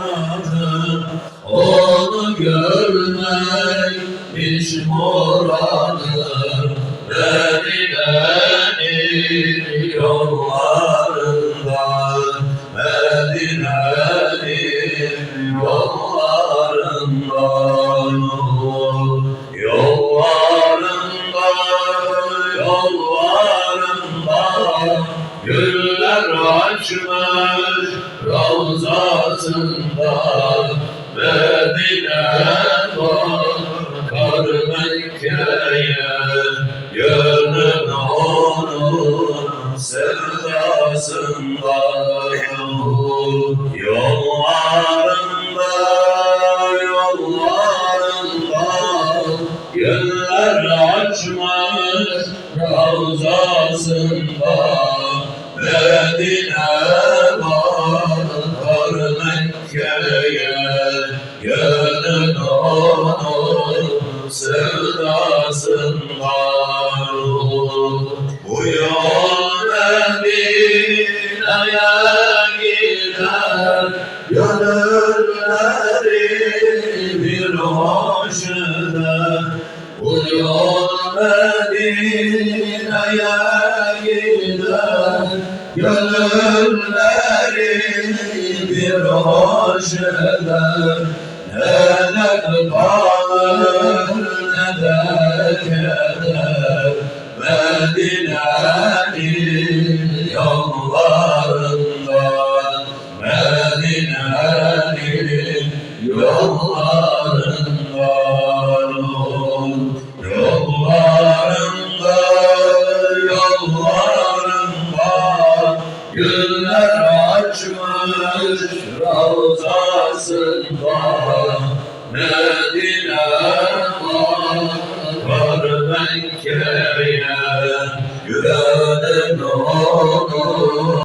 aradım Onu görmekmiş muradım Medine'nin yollarından Medine'nin yollarından Yollarından, yollarından Güller açmış Ravzasından Medine bakar Mekke'ye. Gönül onun sevdasından Yollarında, yollarında Güller açmış Ravzasında Medine bakar Mekke'ye Gönül onun sevdasından Bu yol Medine'ye gider bir hoş eder yol Medine'ye gider Gönülleri bir hoş eder Ne de kalır ne de keder Medine'nin yollarından Medine'nin yollarından Güller açmış ravzasında Medine var, var Mekke'ye Güvenin onu